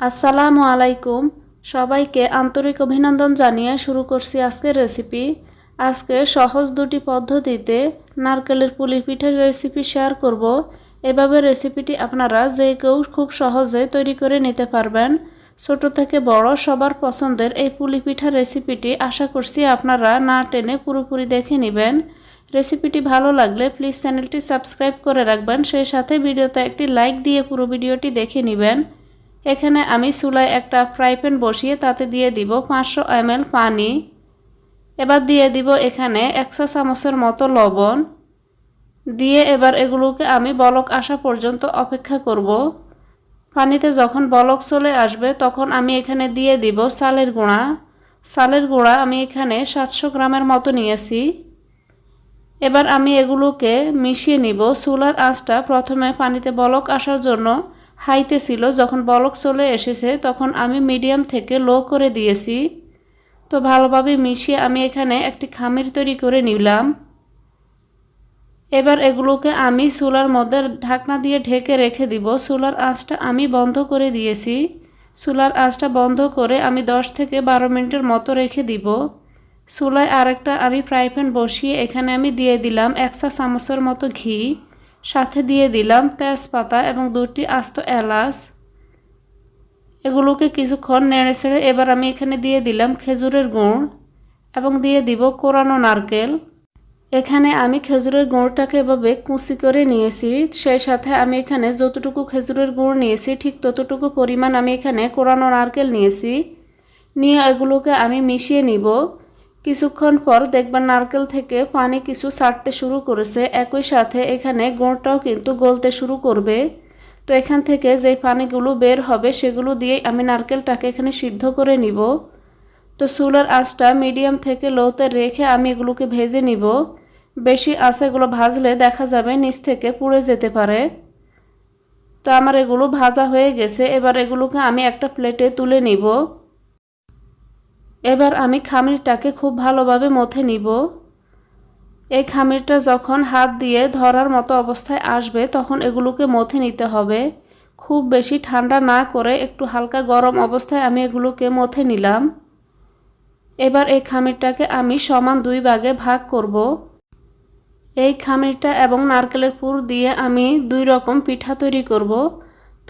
আসসালামু আলাইকুম। সবাইকে আন্তরিক অভিনন্দন জানিয়ে শুরু করছি আজকের রেসিপি আজকে সহজ দুটি পদ্ধতিতে নারকেলের পুলি পিঠার রেসিপি শেয়ার করব। এভাবে রেসিপিটি আপনারা যে কেউ খুব সহজে তৈরি করে নিতে পারবেন, ছোট থেকে বড় সবার পছন্দের এই পুলি পিঠার রেসিপিটি আশা করছি আপনারা না টেনে পুরোপুরি দেখে নেবেন। রেসিপিটি ভালো লাগলে প্লিজ চ্যানেলটি সাবস্ক্রাইব করে রাখবেন, সেই সাথে ভিডিওতে একটি লাইক দিয়ে পুরো ভিডিওটি দেখে নেবেন। এখানে আমি চুলায় একটা ফ্রাই প্যান বসিয়ে তাতে দিয়ে দিব পাঁচশো এমএল পানি। এবার দিয়ে দিব এখানে একশো চামচের মতো লবণ। দিয়ে এবার এগুলোকে আমি বলক আসা পর্যন্ত অপেক্ষা করব। পানিতে যখন বলক চলে আসবে তখন আমি এখানে দিয়ে দিব চালের গুঁড়া। চালের গুঁড়া আমি এখানে সাতশো গ্রামের মতো নিয়েছি। এবার আমি এগুলোকে মিশিয়ে নিব। চুলার আঁচটা প্রথমে পানিতে বলক আসার জন্য হাইতে ছিল, যখন বলক চলে এসেছে, তখন আমি মিডিয়াম থেকে লো করে দিয়েছি। তো ভালোভাবে মিশিয়ে আমি এখানে একটি খামির তৈরি করে নিলাম। এবার এগুলোকে আমি চুলার মধ্যে ঢাকনা দিয়ে ঢেকে রেখে দিব। চুলার আঁচটা আমি বন্ধ করে দিয়েছি। চুলার আঁচটা বন্ধ করে আমি 10 থেকে বারো মিনিটের মতো রেখে দিব। চুলায় আরেকটা আমি ফ্রাই প্যান বসিয়ে এখানে আমি দিয়ে দিলাম একশো চামচের মতো ঘি। সাথে দিয়ে দিলাম তেজপাতা এবং দুটি আস্ত এলাচ। এগুলোকে কিছুক্ষণ নেড়ে ছেড়ে এবার আমি এখানে দিয়ে দিলাম খেজুরের গুড় এবং দিয়ে দিব কোরানো নারকেল। এখানে আমি খেজুরের গুঁড়টাকে এভাবে কুচি করে নিয়েছি, সেই সাথে আমি এখানে যতটুকু খেজুরের গুঁড় নিয়েছি, ঠিক ততটুকু পরিমাণ আমি এখানে কোরানো নারকেল নিয়েছি। নিয়ে এগুলোকে আমি মিশিয়ে নিব। কিছুক্ষণ পর দেখবেন নারকেল থেকে পানি কিছু ছাড়তে শুরু করেছে। একই সাথে এখানে গুড়টাও কিন্তু গলতে শুরু করবে। তো এখান থেকে যে পানিগুলো বের হবে সেগুলো দিয়ে আমি নারকেলটাকে এখানে সিদ্ধ করে নিব। তো চুলার আঁচটা মিডিয়াম থেকে লোতে রেখে আমি এগুলোকে ভেজে নিব। বেশি আঁচে এগুলো ভাজলে দেখা যাবে নিচ থেকে পুড়ে যেতে পারে। তো আমার এগুলো ভাজা হয়ে গেছে। এবার এগুলোকে আমি একটা প্লেটে তুলে নিব। এবার আমি খামিরটাকে খুব ভালোভাবে মথে নিব। এই খামিরটা যখন হাত দিয়ে ধরার মতো অবস্থায় আসবে, তখন এগুলোকে মথে নিতে হবে। খুব বেশি ঠান্ডা না করে একটু হালকা গরম অবস্থায় আমি এগুলোকে মথে নিলাম। এবার এই খামিরটাকে আমি সমান দুই ভাগে ভাগ করব। এই খামিরটা এবং নারকেলের পুর দিয়ে আমি দুই রকম পিঠা তৈরি করব।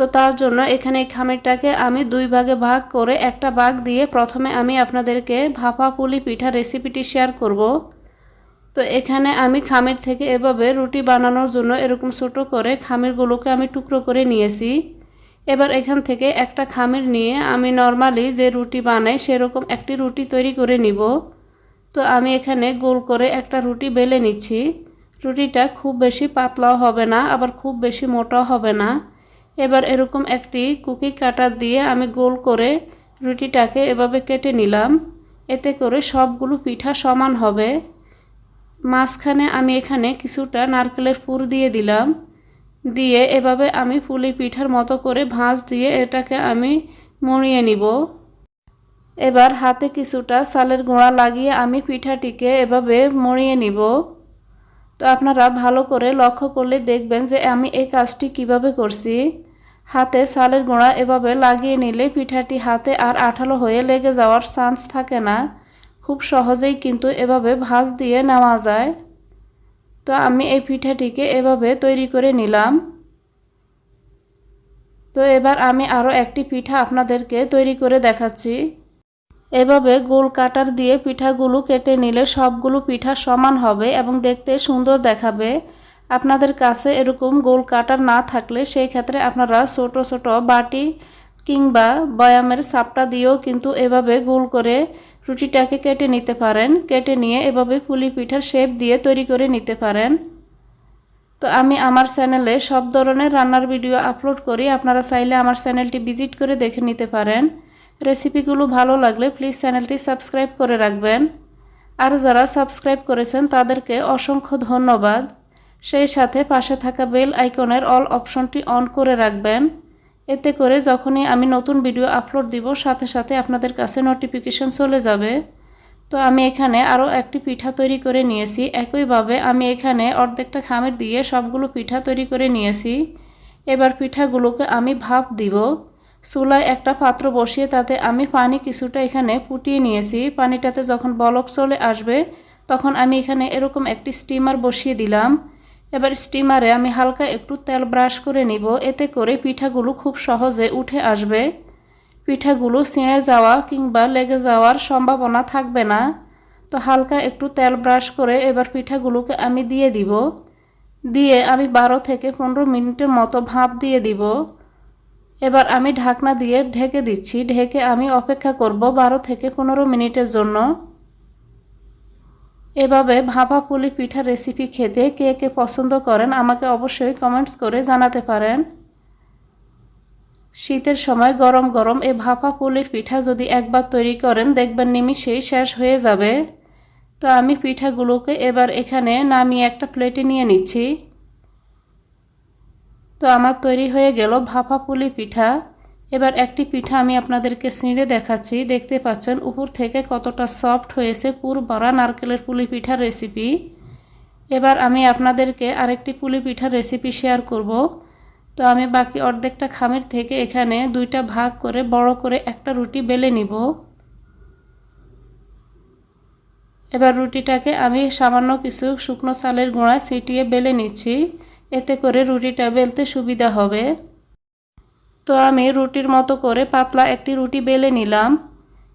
তো তার জন্য এখানে এই খামিরটাকে আমি দুই ভাগে ভাগ করে একটা ভাগ দিয়ে প্রথমে আমি আপনাদেরকে ভাপা পুলি পিঠা রেসিপিটি শেয়ার করব। তো এখানে আমি খামির থেকে এভাবে রুটি বানানোর জন্য এরকম ছোট করে খামিরগুলোকে আমি টুকরো করে নিয়েছি। এবার এখান থেকে একটা খামির নিয়ে আমি নর্মালি যে রুটি বানাই সেরকম একটি রুটি তৈরি করে নিব। তো আমি এখানে গোল করে একটা রুটি বেলে নিচ্ছি। রুটিটা খুব বেশি পাতলাও হবে না, আবার খুব বেশি মোটাও হবে না। এবার এরকম একটি কুকি কাটার দিয়ে আমি গোল করে রুটিটাকে এভাবে কেটে নিলাম। এতে করে সবগুলো পিঠা সমান হবে। মাঝখানে আমি এখানে কিছুটা নারকেলের পুর দিয়ে দিলাম। দিয়ে এভাবে আমি পুলি পিঠার মতো করে ভাঁজ দিয়ে এটাকে আমি মরিয়ে নিব। এবার হাতে কিছুটা সালের গোড়া লাগিয়ে আমি পিঠাটিকে এভাবে মরিয়ে নিব। তো আপনারা ভালো করে লক্ষ্য করলে দেখবেন যে আমি এই কাজটি কীভাবে করছি। হাতে সালের গোড়া এভাবে লাগিয়ে নিলে পিঠাটি হাতে আর আঠালো হয়ে লেগে যাওয়ার চান্স থাকে না। খুব সহজেই কিন্তু এভাবে ভাজ দিয়ে নেওয়া যায়। তো আমি এই পিঠাটিকে এভাবে তৈরি করে নিলাম। তো এবার আমি আরও একটি পিঠা আপনাদেরকে তৈরি করে দেখাচ্ছি। এভাবে গোল কাটার দিয়ে পিঠাগুলো কেটে নিলে সবগুলো পিঠা সমান হবে এবং দেখতে সুন্দর দেখাবে। আপনাদের কাছে এরকম গোল কাটার না থাকলে সেই ক্ষেত্রে আপনারা ছোট ছোট বাটি কিংবা বয়ামের সাপটা দিয়েও কিন্তু এভাবে গোল করে রুটিটাকে কেটে নিতে পারেন। কেটে নিয়ে এভাবে পুলি পিঠার শেপ দিয়ে তৈরি করে নিতে পারেন। তো আমি আমার চ্যানেলে সব ধরনের রান্নার ভিডিও আপলোড করি। আপনারা চাইলে আমার চ্যানেলটি ভিজিট করে দেখে নিতে পারেন। রেসিপিগুলো ভালো লাগলে প্লিজ চ্যানেলটি সাবস্ক্রাইব করে রাখবেন। আর যারা সাবস্ক্রাইব করেছেন তাদেরকে অসংখ্য ধন্যবাদ। সেই সাথে পাশে থাকা বেল আইকনের অল অপশনটি অন করে রাখবেন। এতে করে যখনই আমি নতুন ভিডিও আপলোড দিব, সাথে সাথে আপনাদের কাছে নোটিফিকেশন চলে যাবে। তো আমি এখানে আরও একটি পিঠা তৈরি করে নিয়েছি। একইভাবে আমি এখানে অর্ধেকটা খামের দিয়ে সবগুলো পিঠা তৈরি করে নিয়েছি। এবার পিঠাগুলোকে আমি ভাপ দিব। চুলায় একটা পাত্র বসিয়ে তাতে আমি পানি কিছুটা এখানে ফুটিয়ে নিয়েছি। পানিটাতে যখন বলক চলে আসবে, তখন আমি এখানে এরকম একটি স্টিমার বসিয়ে দিলাম। এবার স্টিমারে আমি হালকা একটু তেল ব্রাশ করে নিব, এতে করে পিঠাগুলো খুব সহজে উঠে আসবে। পিঠাগুলো ছিঁড়ে যাওয়া কিংবা লেগে যাওয়ার সম্ভাবনা থাকবে না। তো হালকা একটু তেল ব্রাশ করে এবার পিঠাগুলোকে আমি দিয়ে দিব। দিয়ে আমি বারো থেকে পনেরো মিনিটের মতো ভাপ দিয়ে দিব। এবার আমি ঢাকনা দিয়ে ঢেকে দিচ্ছি। ঢেকে আমি অপেক্ষা করব বারো থেকে পনেরো মিনিটের জন্য। এভাবে ভাপা পুলি পিঠা রেসিপি খেতে কে কে পছন্দ করেন আমাকে অবশ্যই কমেন্টস করে জানাতে পারেন। শীতের সময় গরম গরম এই ভাপা পুলির পিঠা যদি একবার তৈরি করেন, দেখবেন নিমিষেই শেষ হয়ে যাবে। তো আমি পিঠাগুলোকে এবার এখানে নামিয়ে একটা প্লেটে নিয়ে নিচ্ছি। তো আমার তৈরি হয়ে গেল ভাপা পুলি পিঠা। এবার একটি পিঠা আমি আপনাদেরকে ছিঁড়ে দেখাচ্ছি। দেখতে পাচ্ছেন, উপর থেকে কতটা সফট হয়েছে পুর বড়া নারকেলের পুলি পিঠার রেসিপি এবার আমি আপনাদেরকে আরেকটি পুলি পিঠার রেসিপি শেয়ার করব। তো আমি বাকি অর্ধেকটা খামের থেকে এখানে দুইটা ভাগ করে বড় করে একটা রুটি বেলে নিব। এবার রুটিটাকে আমি সামান্য কিছু শুকনো চালের গুঁড়া ছিটিয়ে বেলে নিচ্ছি। এতে করে রুটিটা বেলতে সুবিধা হবে। তো আমি রুটির মতো করে পাতলা একটি রুটি বেলে নিলাম।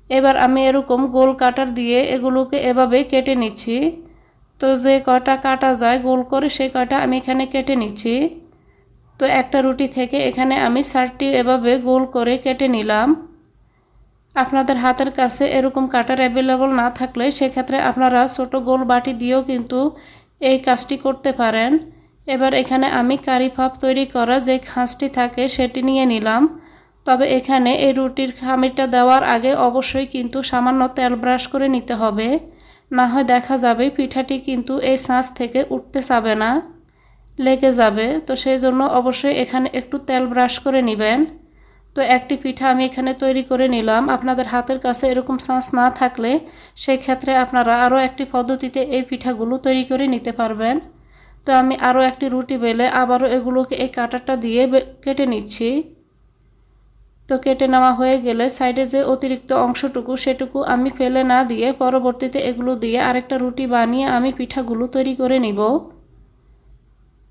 এবার আমি এরকম গোল কাটার দিয়ে এগুলোকে এভাবে কেটে নিচ্ছি। তো যে কটা কাটা যায় গোল করে সেই কটা আমি এখানে কেটে নিচ্ছি। তো একটা রুটি থেকে এখানে আমি সারটি এভাবে গোল করে কেটে নিলাম। আপনাদের হাতের কাছে এরকম কাটার অ্যাভেলেবল না থাকলে সেক্ষেত্রে আপনারা ছোট গোল বাটি দিয়েও কিন্তু এই কাজটি করতে পারেন। এবার এখানে আমি কারি ভাপ তৈরি করা যে খাঁজটি থাকে সেটি নিয়ে নিলাম। তবে এখানে এই রুটির খামিরটা দেওয়ার আগে অবশ্যই কিন্তু সামান্য তেল ব্রাশ করে নিতে হবে। না হয় দেখা যাবে পিঠাটি কিন্তু এই সাঁচ থেকে উঠতে চাবে না, লেগে যাবে। তো সেই জন্য অবশ্যই এখানে একটু তেল ব্রাশ করে নেবেন। তো একটি পিঠা আমি এখানে তৈরি করে নিলাম। আপনাদের হাতের কাছে এরকম সাঁচ না থাকলে সেই ক্ষেত্রে আপনারা আরও একটি পদ্ধতিতে এই পিঠাগুলো তৈরি করে নিতে পারবেন। তো আমি আরও একটি রুটি বেলে আবারও এগুলোকে এই কাটারটা দিয়ে কেটে নিচ্ছি। তো কেটে নেওয়া হয়ে গেলে সাইডে যে অতিরিক্ত অংশটুকু সেটুকু আমি ফেলে না দিয়ে পরবর্তীতে এগুলো দিয়ে আরেকটা রুটি বানিয়ে আমি পিঠাগুলো তৈরি করে নিব।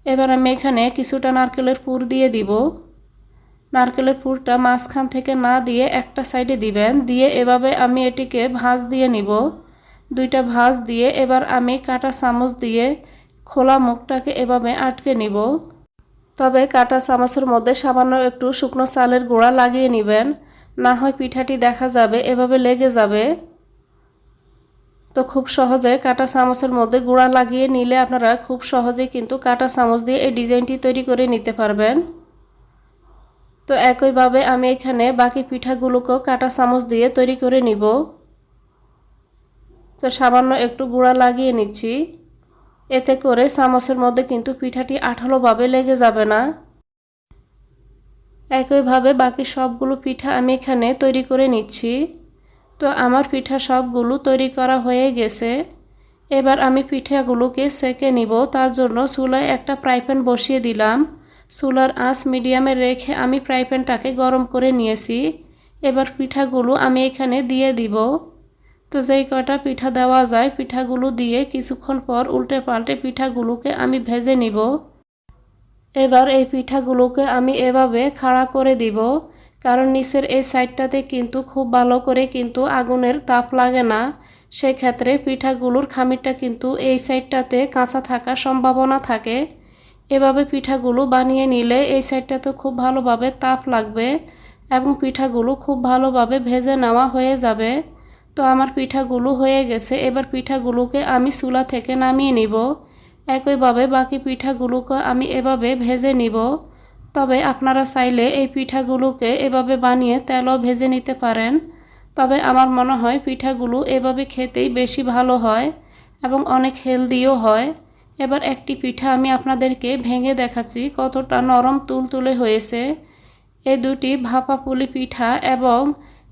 এবার আমি এখানে কিছুটা নারকেলের পুর দিয়ে দিব। নারকেলের পুরটা মাঝখান থেকে না দিয়ে একটা সাইডে দিবেন, দিয়ে এভাবে আমি এটিকে ভাঁজ দিয়ে নিব। দুইটা ভাঁজ দিয়ে এবার আমি কাটা চামচ দিয়ে খোলা মুখটাকে এভাবে আটকে নিব। তবে কাটা চামচের মধ্যে সামান্য একটু শুকনো চালের গোড়া লাগিয়ে নেবেন। না হয় পিঠাটি দেখা যাবে, এভাবে লেগে যাবে। তো খুব সহজে কাটা চামচের মধ্যে গুঁড়া লাগিয়ে নিলে আপনারা খুব সহজেই কিন্তু কাটা চামচ দিয়ে এই ডিজাইনটি তৈরি করে নিতে পারবেন। তো একইভাবে আমি এখানে বাকি পিঠাগুলোকেও কাটা চামচ দিয়ে তৈরি করে নিব। তো সামান্য একটু গুঁড়া লাগিয়ে নিচ্ছি। এতে করে চামচের মধ্যে কিন্তু পিঠাটি আঠালোভাবে লেগে যাবে না। একইভাবে বাকি সবগুলো পিঠা আমি এখানে তৈরি করে নিচ্ছি। তো আমার পিঠা সবগুলো তৈরি করা হয়ে গেছে। এবার আমি পিঠাগুলোকে সেকে নিব। তার জন্য চুলায় একটা ফ্রাই প্যান বসিয়ে দিলাম। চুলার আঁচ মিডিয়ামে রেখে আমি ফ্রাই প্যানটাকে গরম করে নিয়েছি। এবার পিঠাগুলো আমি এখানে দিয়ে দিব। তো যেই কটা পিঠা দেওয়া যায়, পিঠাগুলো দিয়ে কিছুক্ষণ পর উল্টে পাল্টে পিঠাগুলোকে আমি ভেজে নিব। এবার এই পিঠাগুলোকে আমি এভাবে খাড়া করে দিব, কারণ নিচের এই সাইডটাতে কিন্তু খুব ভালো করে কিন্তু আগুনের তাপ লাগে না। সেক্ষেত্রে পিঠাগুলোর খামিরটা কিন্তু এই সাইডটাতে কাঁচা থাকার সম্ভাবনা থাকে। এভাবে পিঠাগুলো বানিয়ে নিলে এই সাইডটাতে খুব ভালোভাবে তাপ লাগবে এবং পিঠাগুলো খুব ভালোভাবে ভেজে নেওয়া হয়ে যাবে। তো আমার পিঠাগুলো হয়ে গেছে, এবার পিঠাগুলোকে আমি চুলা থেকে নামিয়ে নিব। একইভাবে বাকি পিঠাগুলোকে আমি এভাবে ভেজে নিব। তবে আপনারা চাইলে এই পিঠাগুলোকে এভাবে বানিয়ে তেলও ভেজে নিতে পারেন। তবে আমার মনে হয় পিঠাগুলো এভাবে খেতেই বেশি ভালো হয় এবং অনেক হেলদিও হয়। এবার একটি পিঠা আমি আপনাদেরকে ভেঙে দেখাচ্ছি, কতটা নরম তুলতুলে হয়েছে। এই দুটি ভাপা পুলি পিঠা এবং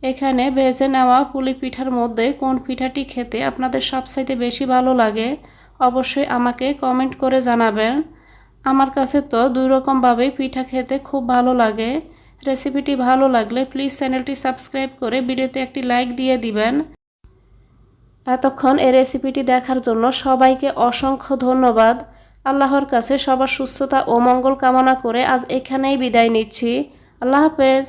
এখানে ভেজে নেওয়া পুলি পিঠার মধ্যে কোন পিঠাটি খেতে আপনাদের সবচাইতে বেশি ভালো লাগে, অবশ্যই আমাকে কমেন্ট করে জানাবেন। আমার কাছে তো দুই রকমভাবেই পিঠা খেতে খুব ভালো লাগে। রেসিপিটি ভালো লাগলে প্লিজ চ্যানেলটি সাবস্ক্রাইব করে ভিডিওতে একটি লাইক দিয়ে দিবেন। এতক্ষণ এই রেসিপিটি দেখার জন্য সবাইকে অসংখ্য ধন্যবাদ। আল্লাহর কাছে সবার সুস্থতা ও মঙ্গল কামনা করে আজ এখানেই বিদায় নিচ্ছি। আল্লাহ হাফেজ।